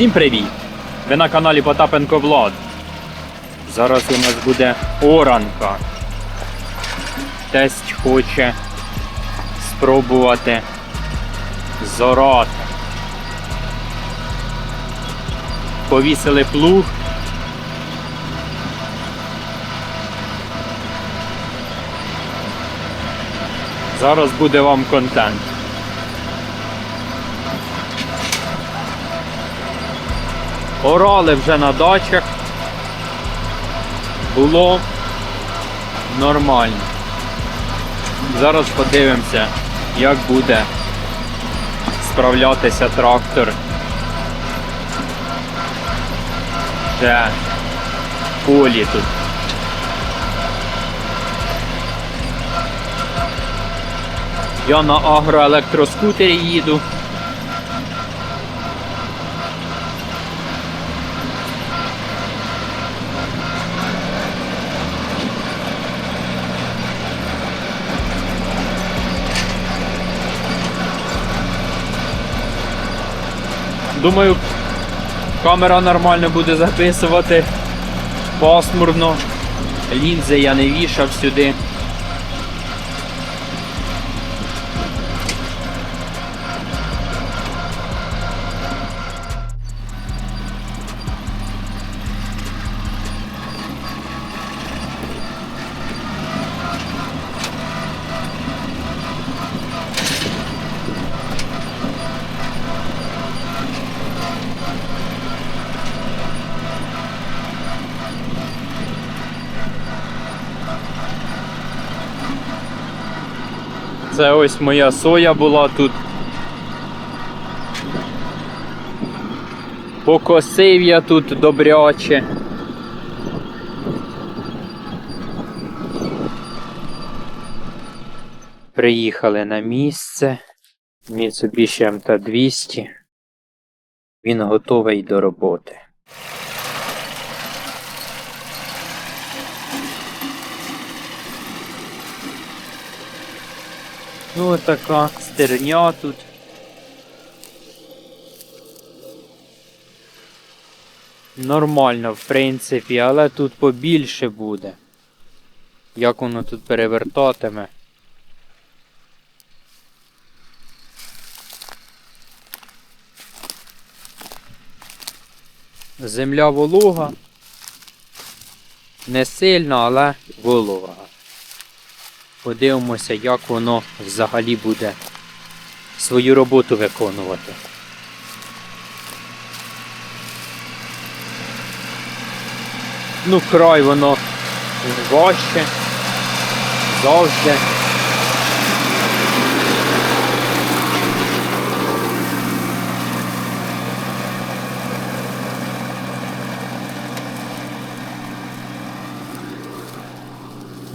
Всім привіт! Ви на каналі Потапенко Влад. Зараз у нас буде оранка. Тесть хоче спробувати зорати. Повісили плуг. Зараз буде вам контент. Орали вже на дачах. Було нормально. Зараз подивимося, як буде справлятися трактор. Вже полі тут. Я на агроелектроскутері їду. Думаю, камера нормально буде записувати. Пасмурно. Лінзи я не вішав сюди. Це ось моя соя була тут. Покосив я тут добряче. Приїхали на місце. Mitsubishi MT200. Він готовий до роботи. Ну, така стерня тут. Нормально, в принципі, але тут побільше буде. Як воно тут перевертатиме. Земля волога. Не сильно, але волога. Подивимося, як воно взагалі буде свою роботу виконувати. Ну, край воно важче. Завжди.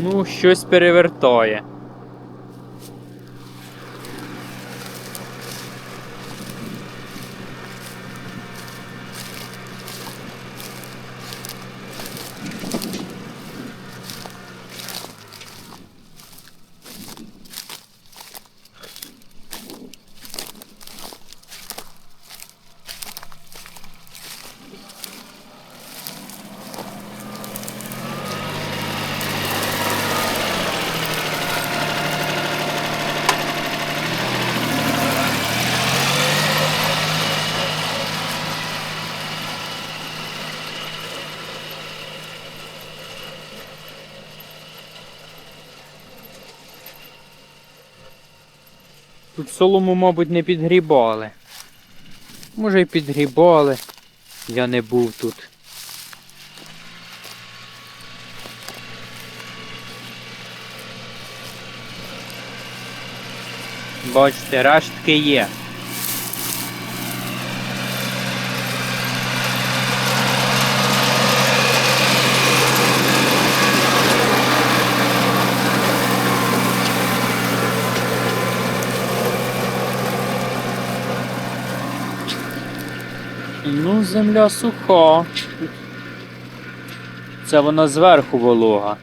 Ну, щось перевертає. Солому, мабуть, не підгрібали. Може й підгрібали. Я не був тут. Бачите, рештки є. Ну, земля суха. Це вона зверху волога.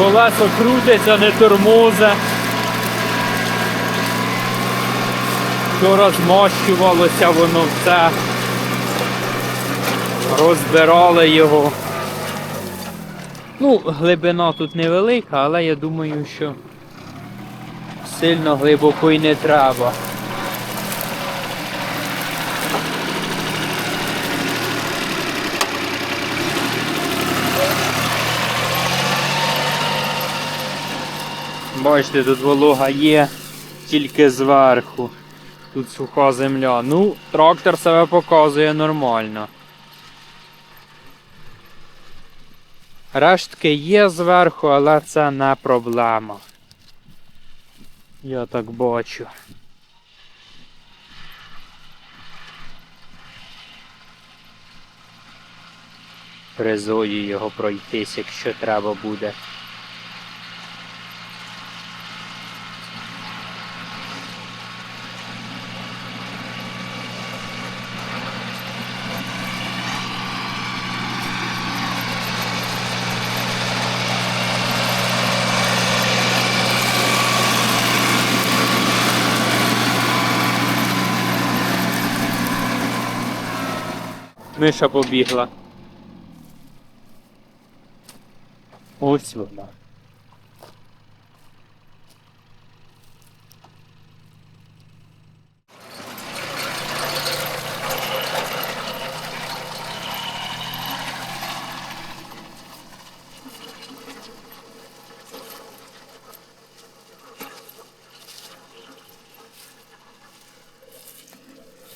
Колесо крутиться, не тормозе. Що розмощувалося воно все. Розбирали його. Ну, глибина тут невелика, але я думаю, що сильно глибоко і не треба. Бачите, тут волога є тільки зверху. Тут суха земля. Ну, трактор себе показує нормально. Рештки є зверху, але це не проблема. Я так бачу. Фрезою його пройтись, якщо треба буде. Миша побігла. Ось вона.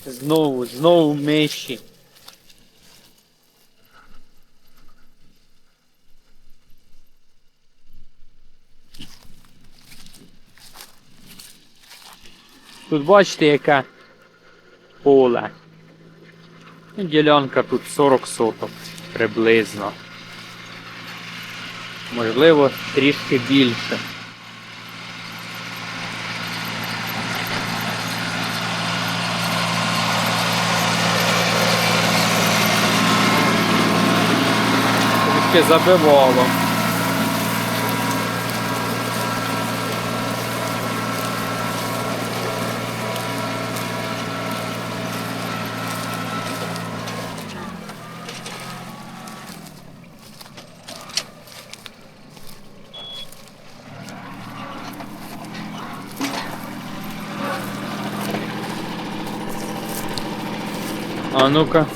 Знову, знову миші. Бачите, яке поле. Ну, Ділянка тут 40 соток приблизно. Можливо, трішки більше. Трішки забивало. Ну-ка.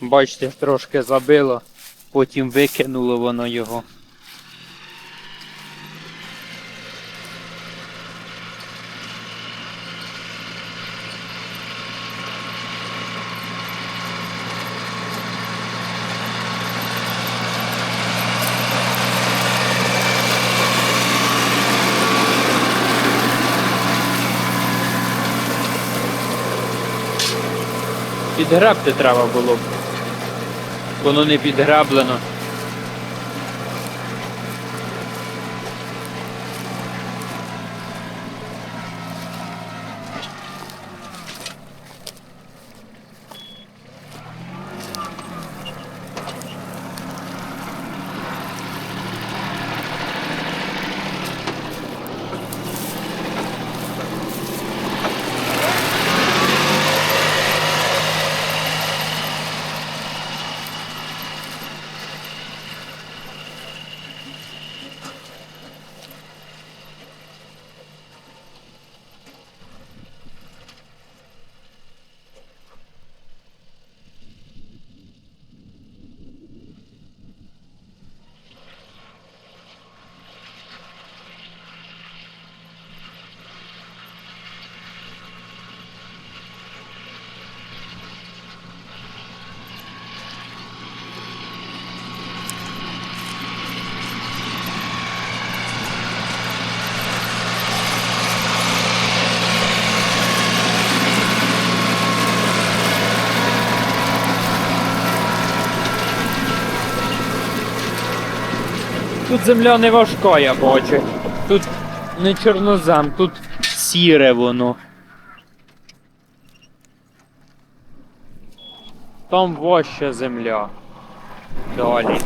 Бачите, трошки забило, потім викинуло воно його. Підгребти треба було б. Воно не підгреблено. Земля не важка, я бачу. Тут не чорнозем, тут сіре воно. Там важча земля. Далі.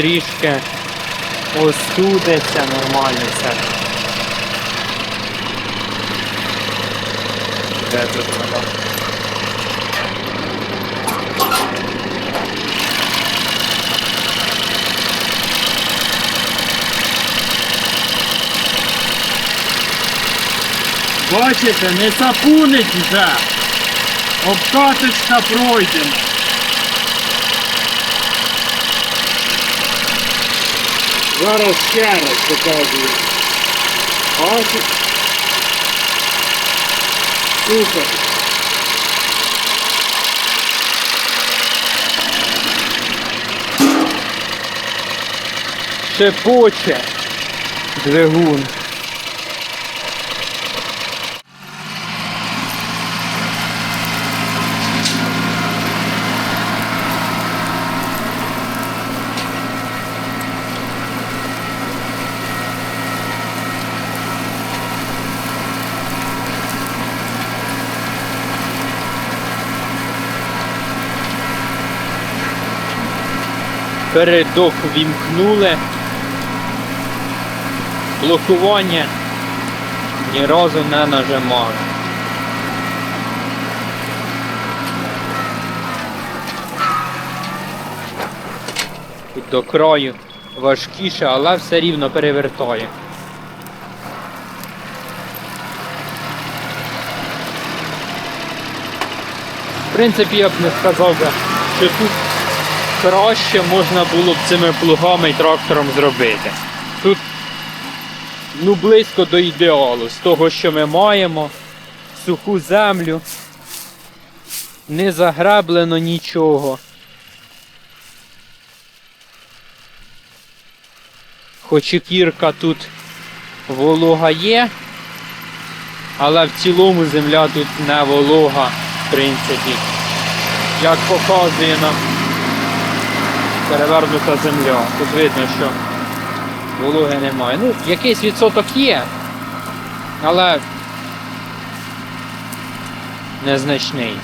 Трішки остудиться нормально все. Де тут вода? Бачите, не сапунить вже. Обкаточка пройдена. Зараз ще раз показую. Бачите? Супер. Шепоче двигун. Передок вімкнули. Блокування ні разу не нажимали. До краю важкіше, але все рівно перевертає. В принципі, я б не сказав, би, що тут краще можна було б цими плугами і трактором зробити. Тут ну, близько до ідеалу, з того, що ми маємо, суху землю, не заграблено нічого. Хоч і кірка тут волога є, але в цілому земля тут не волога, в принципі, як показує нам перевернута земля. Тут видно, що вологи немає. Ну, якийсь відсоток є, але незначний.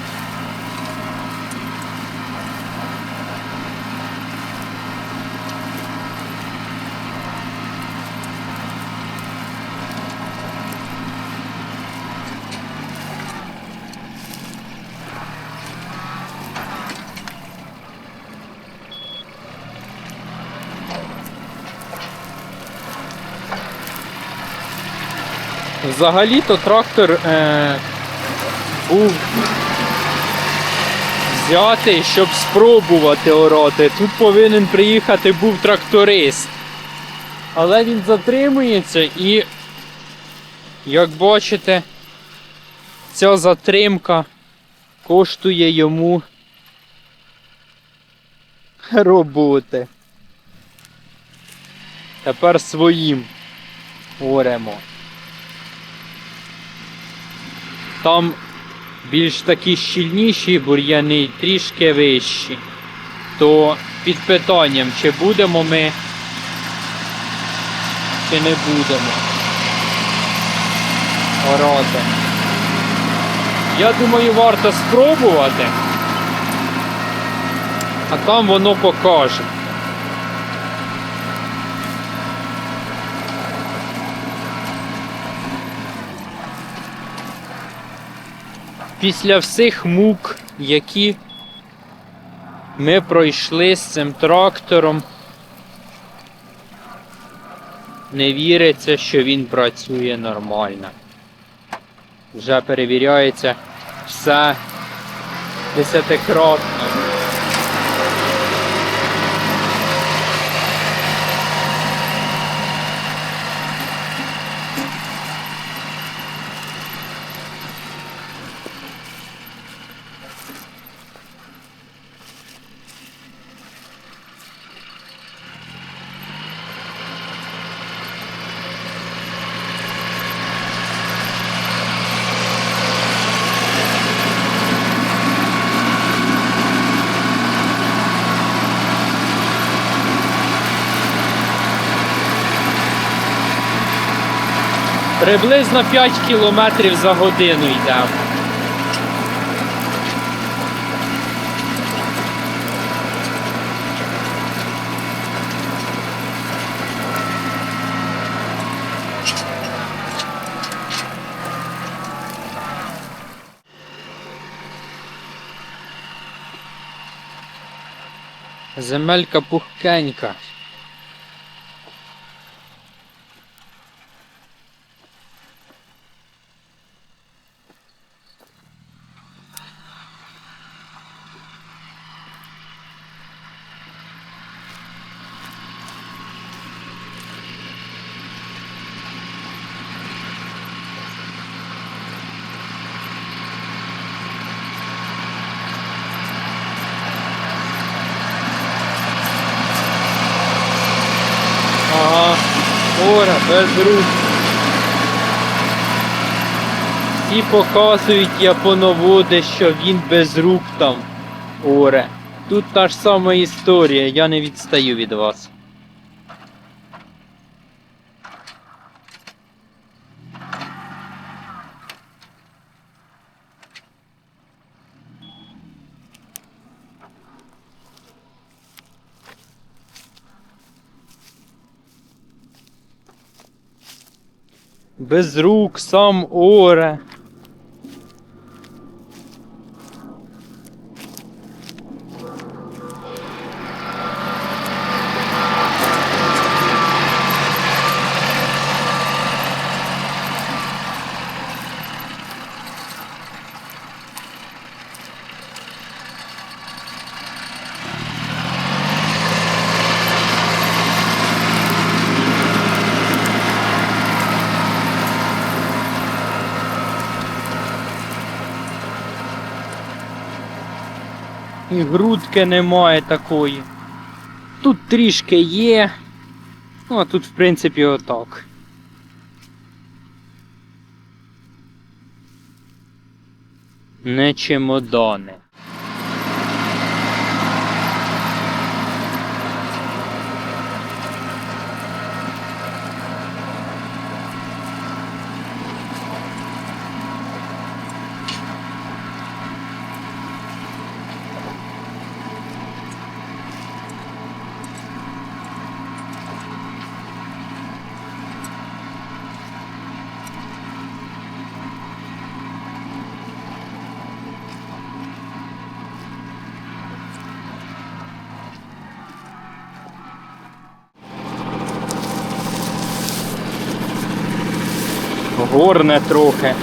Взагалі-то трактор е, був взятий, щоб спробувати орати. Тут повинен приїхати був тракторист. Але він затримується і, як бачите, ця затримка коштує йому роботи. Тепер своїм оремо. Там більш такі щільніші бур'яни, трішки вищі. То під питанням, чи будемо ми чи не будемо. Орати. Я думаю, варто спробувати. А там воно покаже. Після всіх мук, які ми пройшли з цим трактором, не віриться, що він працює нормально. Вже перевіряється все десятикратно. Приблизно 5 кілометрів за годину йдемо. Земелька пухкенька. Ага, Ора, без рук. Показують японоводи, що він без рук там. Оре. Тут та ж сама історія, я не відстаю від вас. Без рук, сам оре. І грудки немає такої. Тут трішки є. Ну, а тут, в принципі, отак. Не чемодани. Горне трохи.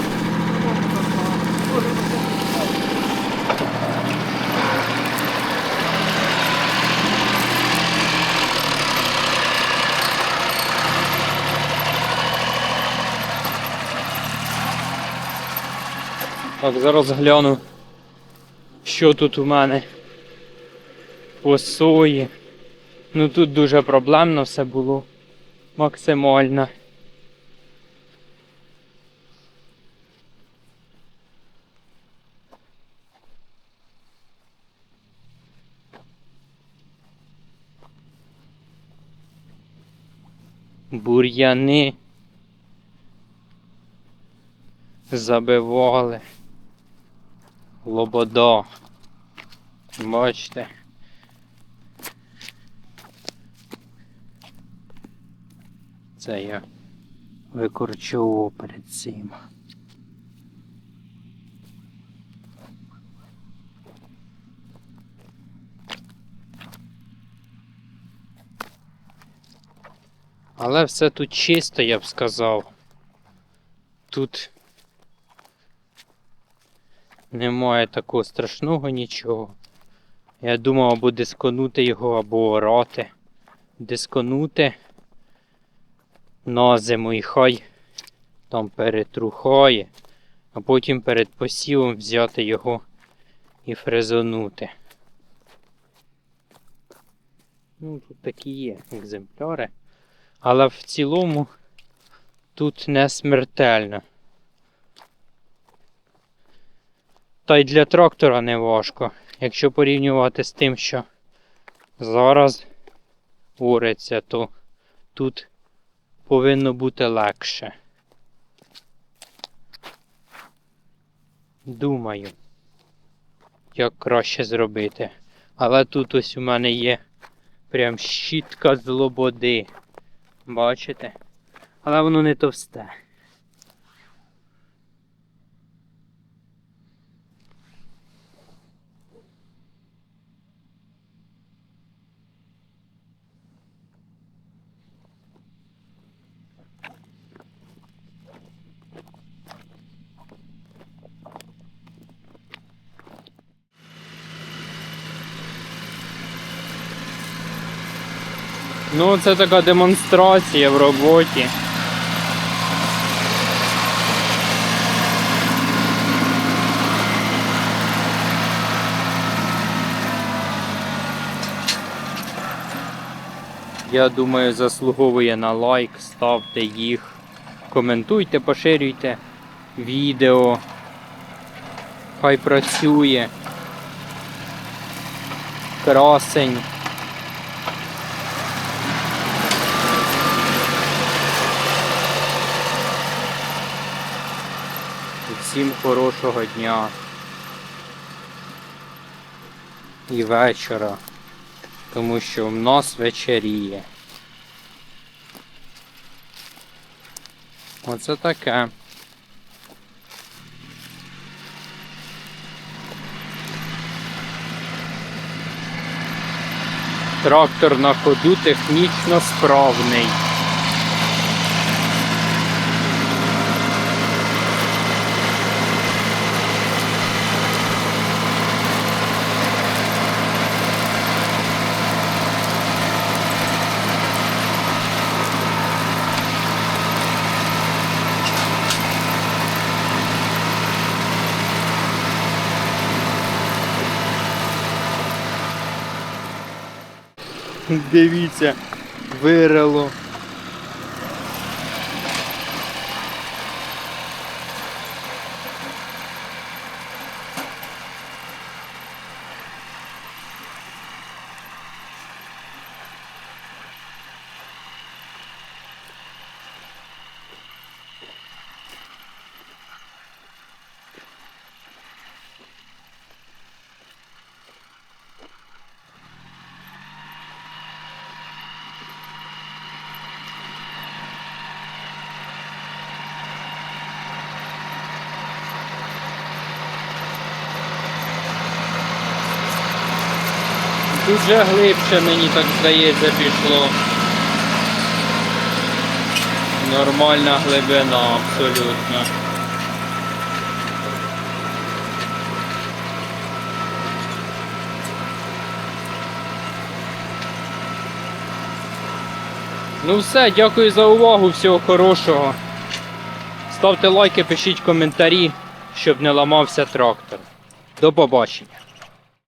Так, зараз гляну, що тут у мене по сої. Ну тут дуже проблемно все було максимально. Бур'яни забивали. Лобода. Бачите? Це я викорчовував перед цим. Але все тут чисто, я б сказав. Тут немає такого страшного нічого. Я думав або дисконути його, або орати. Дисконути на зиму і хай там перетрухає, а потім перед посівом взяти його і фрезонути. Ну, тут такі є екземпляри. Але в цілому тут не смертельно. Та й для трактора не важко, якщо порівнювати з тим, що зараз ориться, то тут повинно бути легше. Думаю, як краще зробити. Але тут ось у мене є прям щітка з лободи. Бачите? Але воно не товсте. Ну, це така демонстрація в роботі. Я думаю, заслуговує на лайк, ставте їх, коментуйте, поширюйте відео. Хай працює. Красень. І всім хорошого дня і вечора, тому що в нас вечеріє. Оце таке. Трактор на ходу технічно справний. Дивіться, вирило. Дуже глибше мені так здається пішло. Нормальна глибина абсолютно. Ну все, дякую за увагу, всього хорошого. Ставте лайки, пишіть коментарі, щоб не ламався трактор. До побачення.